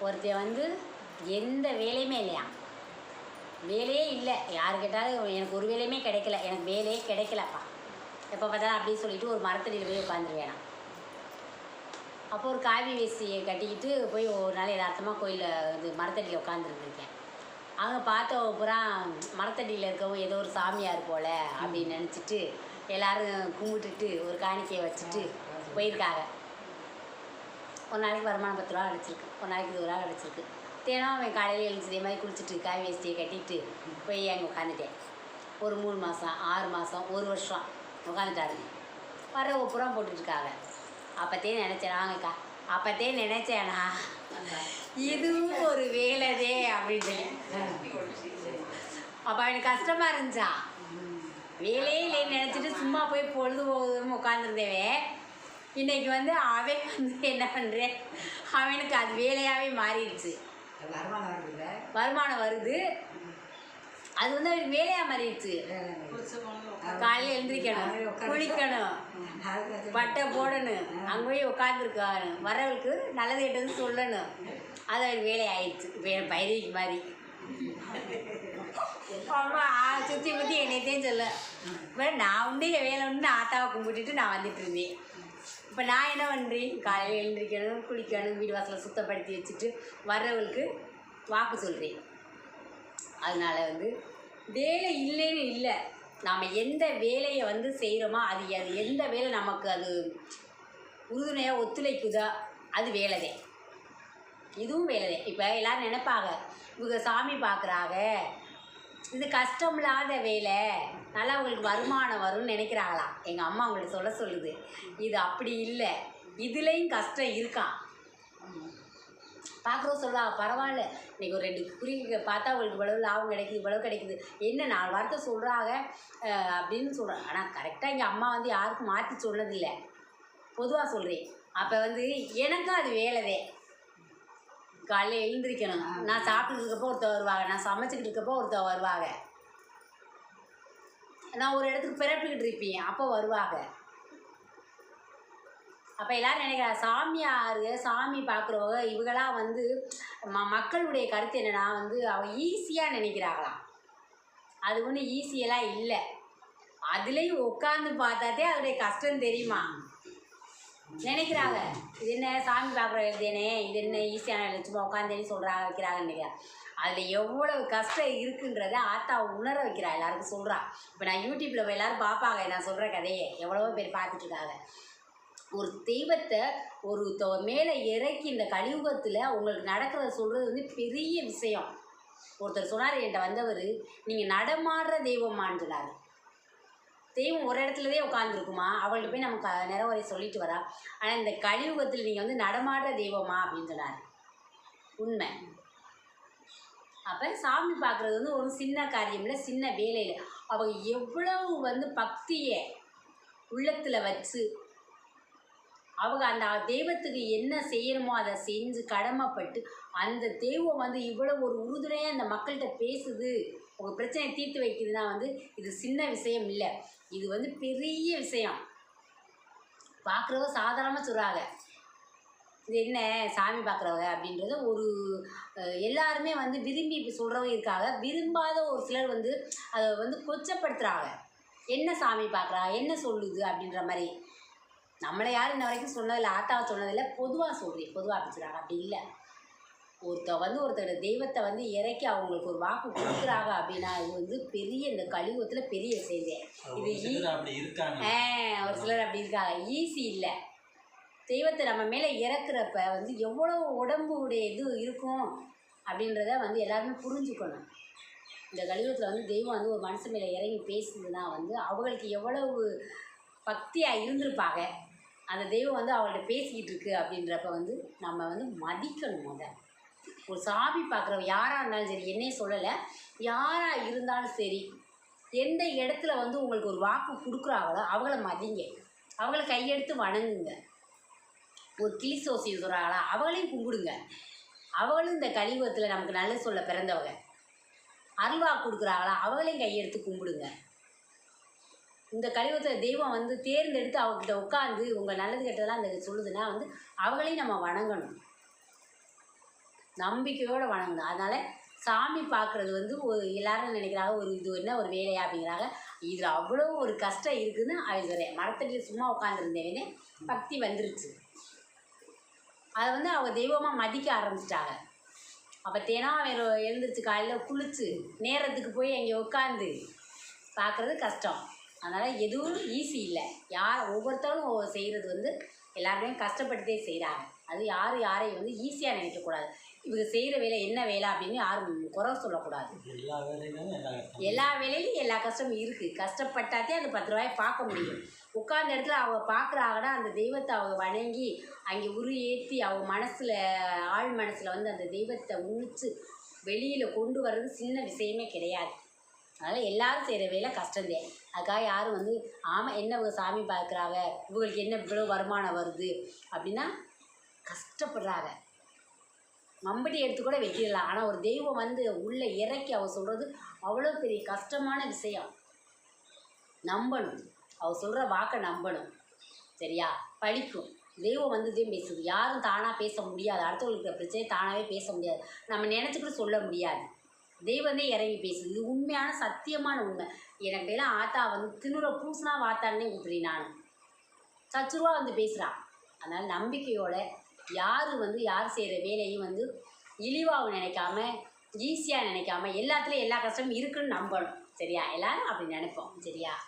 ஒருத்தன் வந்து எந்த வேலையுமே இல்லையா? வேலையே இல்லை. யார் கேட்டாலும் எனக்கு ஒரு வேலையுமே கிடைக்கல. எனக்கு வேலையே கிடைக்கலப்பா. எப்போ பார்த்தாலும் அப்படியே சொல்லிட்டு ஒரு மரத்தடியில் போய் உட்காந்துருவேன் நான். அப்போ ஒரு காவி வேசியை கட்டிக்கிட்டு போய் ஒரு நாள் யதார்த்தமாக கோயிலில் இது மரத்தடியில் உட்காந்துருந்துருக்கேன் அவங்க பார்த்த பூரா மரத்தடியில் இருக்கவும் ஏதோ ஒரு சாமியார் போல் அப்படின்னு நினச்சிட்டு எல்லோரும் கும்பிட்டுட்டு ஒரு காணிக்கையை வச்சுட்டு போயிருக்காங்க. ஒரு நாளைக்கு வருமானம் பத்து ரூபா கிடச்சிருக்கு ஒரு நாளைக்கு இருபது ரூபா கிடச்சிருக்கு தினம் அவன் காலையில் எழுந்துச்சு இதே மாதிரி குளிச்சுட்டு காய் வேஸ்ட்டியை கட்டிட்டு போய் அங்கே உட்காந்துட்டேன் ஒரு மூணு மாதம் ஆறு மாதம் ஒரு வருஷம் உட்காந்துட்டாருங்க வர புறம் போட்டுட்ருக்காங்க அப்போத்தே நினச்சேன் வாங்கக்கா. அப்போத்தே நினச்சேனா இதுவும் ஒரு வேலைதே அப்படின்னு அப்போ எனக்கு கஷ்டமாக இருந்துச்சா? வேலையே இல்லைன்னு நினச்சிட்டு சும்மா போய் பொழுது போகுதுன்னு உட்காந்துருந்தேவே இன்னைக்கு வந்து அவன் வந்து என்ன பண்ணுறேன் அவனுக்கு அது வேலையாகவே மாறிடுச்சு. வருமானம் வருது அது வந்து அவனுக்கு வேலையாக மாறிடுச்சு. காலையில் எழுந்திரிக்கணும் குளிக்கணும் பட்டை போடணும் அங்கே போய் உட்காந்துருக்காரு வரவளுக்கு நல்லது கெட்டது சொல்லணும். அது அவனுக்கு வேலை ஆயிடுச்சு இப்போ என் பயிரிக்கு மாதிரி அம்மா சுற்றி முற்றி என்னையத்தையும் சொல்ல. நான் உண்டு என் வேலை உண்டு ஆத்தாவை கும்பிட்டுட்டு நான் வந்துட்டு இருந்தேன். இப்போ நான் என்ன பண்ணுறேன் காலையில் எழுந்திரிக்கணும் குளிக்கணும் வீடு வாசலை சுத்தப்படுத்தி வச்சுட்டு வர்றவங்களுக்கு வாக்கு சொல்கிறேன் அதனால வந்து வேலை இல்லைன்னு இல்லை. நாம் எந்த வேலையை வந்து செய்கிறோமோ அது அது எந்த வேலை நமக்கு அது உறுதுணையாக ஒத்துழைக்குதோ அது வேலைதே இதுவும் வேலைதே இப்போ எல்லோரும் நினைப்பாங்க இவங்க சாமி பார்க்குறாங்க இது கஷ்டமில்லாத வேலை. நல்லா அவங்களுக்கு வருமானம் வரும்னு நினைக்கிறாங்களாம் எங்கள் அம்மா அவங்களுக்கு சொல்ல சொல்லுது. இது அப்படி இல்லை. இதுலேயும் கஷ்டம் இருக்கான் பார்க்குறோம் சொல்கிறா பரவாயில்ல. இன்றைக்கி ஒரு ரெண்டு குறி பார்த்தா அவங்களுக்கு இவ்வளவு லாபம் கிடைக்குது இவ்வளவு கிடைக்குது. என்ன நாலு வார்த்தை சொல்கிறாங்க அப்படின்னு சொல்கிறேன் ஆனால் கரெக்டாக எங்கள் அம்மா வந்து யாருக்கும் மாற்றி சொன்னதில்லை. பொதுவாக சொல்கிறேன் அப்போ வந்து எனக்கும் அது வேலைதே காலையில் எழுந்திரிக்கணும். நான் சாப்பிட்டுட்டு இருக்கப்போ ஒருத்தர் வருவாங்க. நான் சமைச்சிக்கிட்டு இருக்கப்போ ஒருத்தர் வருவாங்க. நான் ஒரு இடத்துக்கு பிறப்பிக்கிட்டு இருப்பேன். அப்போ வருவாங்க. அப்போ எல்லாரும் நினைக்கிறாங்க சாமியார் சாமி பார்க்குறவங்க இவங்களாம் வந்து ம மக்களுடைய கருத்து என்னன்னா வந்து அவங்க ஈஸியாக நினைக்கிறாங்களாம். அது ஒன்றும் ஈஸியெல்லாம் இல்லை. அதுலேயும் உட்காந்து பார்த்தாதே அதோடைய கஷ்டம் தெரியுமா நினைக்கிறாங்க. இது என்ன சாமி பார்க்குற எழுதேனே இது என்ன ஈஸியான லட்சமாக உட்காந்தேன்னு சொல்கிறாங்க வைக்கிறாங்கன்னு நினைக்கிறேன் அதில் எவ்வளவு கஷ்டம் இருக்குன்றத ஆத்தா உணர வைக்கிறா எல்லாருக்கும் சொல்கிறா இப்போ நான் யூடியூப்பில் போய் எல்லாரும் பார்ப்பாங்க நான் சொல்கிற கதையை. எவ்வளவோ பேர் பார்த்துட்டு இருக்காங்க ஒரு தெய்வத்தை ஒரு மேலே இறக்கி இந்த கலியுகத்தில் உங்களுக்கு நடக்கிறத சொல்கிறது வந்து பெரிய விஷயம். ஒருத்தர் சொன்னார் என்கிட்ட வந்தவர் நீங்கள் நடமாடுற தெய்வமான்னு சொன்னார். தெய்வம் ஒரு இடத்துலதே உட்காந்துருக்குமா அவள்கிட்ட போய் நமக்கு நிறவரை சொல்லிட்டு வரா. ஆனால் இந்த கலியுகத்தில் நீங்கள் வந்து நடமாடுற தெய்வமா அப்படின்னு சொன்னார். உண்மை. அப்போ சாமி பார்க்குறது வந்து ஒரு சின்ன காரியம் இல்லை சின்ன வேலையில். அவங்க எவ்வளவு வந்து பக்தியை உள்ளத்தில் வச்சு அவங்க அந்த தெய்வத்துக்கு என்ன செய்யணுமோ அதை செஞ்சு கடமைப்பட்டு அந்த தெய்வம் வந்து இவ்வளோ ஒரு உறுதுணையாக அந்த மக்கள்கிட்ட பேசுது. உங்கள் பிரச்சனையை தீர்த்து வைக்குதுன்னா வந்து இது சின்ன விஷயம் இல்லை. இது வந்து பெரிய விஷயம். பார்க்குறவங்க சாதாரணமாக சொல்கிறாங்க இது என்ன சாமி பார்க்குறவங்க அப்படின்றது ஒரு எல்லாருமே வந்து விரும்பி இப்போ சொல்கிறவங்க இருக்காங்க. விரும்பாத ஒரு சிலர் வந்து அதை வந்து கொச்சப்படுத்துகிறாங்க என்ன சாமி பார்க்குறா என்ன சொல்லுது? அப்படின்ற மாதிரி. நம்மளை யாரும் இன்ன வரைக்கும் சொன்னதில்லை ஆத்தாவை சொன்னதில்லை பொதுவாக சொல்கிறேன் பொதுவாக அப்படி சொல்கிறாங்க அப்படி இல்லை. ஒருத்த வந்து ஒருத்தரோட தெய்வத்தை வந்து இறக்கி அவங்களுக்கு ஒரு வாக்கு கொடுக்குறாங்க அப்படின்னா இது வந்து பெரிய இந்த கலியுகத்தில் பெரிய ஒரு இது ஒரு சிலர் அப்படி இருக்காங்க. ஈஸி இல்லை. தெய்வத்தை நம்ம மேலே இறக்குறப்ப வந்து எவ்வளோ உடம்புடைய இது இருக்கும் அப்படின்றத வந்து எல்லாருமே புரிஞ்சுக்கணும். இந்த கலியுகத்தில் வந்து தெய்வம் வந்து ஒரு மனுஷன் மேலே இறங்கி பேசுதுன்னா வந்து அவங்களுக்கு எவ்வளவு பக்தியாக இருந்திருப்பாங்க. அந்த தெய்வம் வந்து அவள்கிட்ட பேசிக்கிட்டு இருக்கு அப்படின்றப்ப வந்து நம்ம வந்து மதிக்கணும் முத ஒரு சாமி பார்க்குறவ யாராக இருந்தாலும் சரி என்னையே சொல்லலை. யாராக இருந்தாலும் சரி எந்த இடத்துல வந்து உங்களுக்கு ஒரு வாக்கு கொடுக்குறாங்களோ அவங்கள மதிங்க. அவங்கள கையெடுத்து வணங்குங்க. ஒரு கிளி சோசி சொல்கிறாங்களா அவங்களையும் கும்பிடுங்க. அவங்களும் இந்த கலியுகத்தில் நமக்கு நல்லது சொல்ல பிறந்தவங்க. அருள்வா கொடுக்குறாங்களா அவங்களையும் கையெடுத்து கும்பிடுங்க. இந்த கலியுகத்தில் தெய்வம் வந்து தேர்ந்தெடுத்து அவங்ககிட்ட உட்காந்து உங்கள் நல்லது கெட்டதெல்லாம் இந்த சொல்லுதுன்னா வந்து அவங்களையும் நம்ம வணங்கணும். நம்பிக்கையோடு வணங்கணும். அதனால் சாமி பார்க்குறது வந்து ஒரு எல்லாரும் நினைக்கிறாங்க ஒரு இது என்ன ஒரு வேலையா அப்படிங்கிறாங்க. இதில் அவ்வளோ ஒரு கஷ்டம் இருக்குதுன்னு அவங்க மரத்தடியில் சும்மா உட்காந்துருந்தேன்னு பக்தி வந்துருச்சு. அதை வந்து அவள் தெய்வமாக மதிக்க ஆரம்பிச்சிட்டாங்க. அப்போ தினம் வேறு எழுந்திரிச்சு காலையில் குளிச்சு நேரத்துக்கு போய் அங்கே உட்காந்து பார்க்குறது கஷ்டம். அதனால் எதுவும் ஈஸி இல்லை. யார் ஒவ்வொருத்தரும் ஒவ்வொரு செய்கிறது வந்து எல்லாருமே கஷ்டப்பட்டுட்டே செய்கிறாங்க அது யாரும் யாரையும் வந்து ஈஸியாக நினைக்கக்கூடாது இவங்க செய்கிற வேலை என்ன வேலை அப்படின்னு யாரும் குறை சொல்லக்கூடாது. எல்லா வேலையிலும் எல்லா வேலையிலும் எல்லா கஷ்டமும் இருக்குது கஷ்டப்பட்டாதே அந்த பத்து ரூபாயை பார்க்க முடியும். உட்கார்ந்த இடத்துல அவங்க பார்க்குறாங்கன்னா அந்த தெய்வத்தை அவங்க வணங்கி அங்கே உரு ஏற்றி அவங்க மனசில் ஆழ் மனசில் வந்து அந்த தெய்வத்தை உணிச்சு வெளியில் கொண்டு வர்றது சின்ன விஷயமே கிடையாது. அதனால் எல்லாரும் செய்கிற வேலை கஷ்டந்தே அதுக்காக யாரும் வந்து ஆமாம் என்ன இவங்க சாமி பார்க்குறாங்க இவங்களுக்கு என்ன இவ்வளோ வருமானம் வருது? அப்படின்னா கஷ்டப்படுறாங்க மம்பட்டி எடுத்து கூட வெட்டிடலாம். ஆனால் ஒரு தெய்வம் வந்து உள்ளே இறக்கி அவள் சொல்கிறது அவ்வளோ பெரிய கஷ்டமான விஷயம். நம்பணும். அவள் சொல்கிற வாக்கை நம்பணும். சரியா? பழிக்கும் தெய்வம் வந்து இதையும் பேசுது. யாரும் தானாக பேச முடியாது. அடுத்தவங்களுக்கு இருக்கிற பிரச்சனை தானாகவே பேச முடியாது. நம்ம நினச்சிக்கிட்டு சொல்ல முடியாது. தெய்வமே இறங்கி பேசுது. இது உண்மையான சத்தியமான உண்மை. எனக்கு எல்லாம் ஆத்தா வந்து திணுற பூசினா வாத்தான்னே ஊத்துறேன் நான். சச்சுருவா வந்து பேசுகிறான் அதனால் நம்பிக்கையோட யார் வந்து யார் செய்கிற வேலையும் வந்து இழிவாக நினைக்காம ஈஸியாக நினைக்காம எல்லாத்துலேயும் எல்லா கஷ்டமும் இருக்குன்னு நம்பணும். சரியா? எல்லாரும் அப்படி நினைப்போம். சரியா?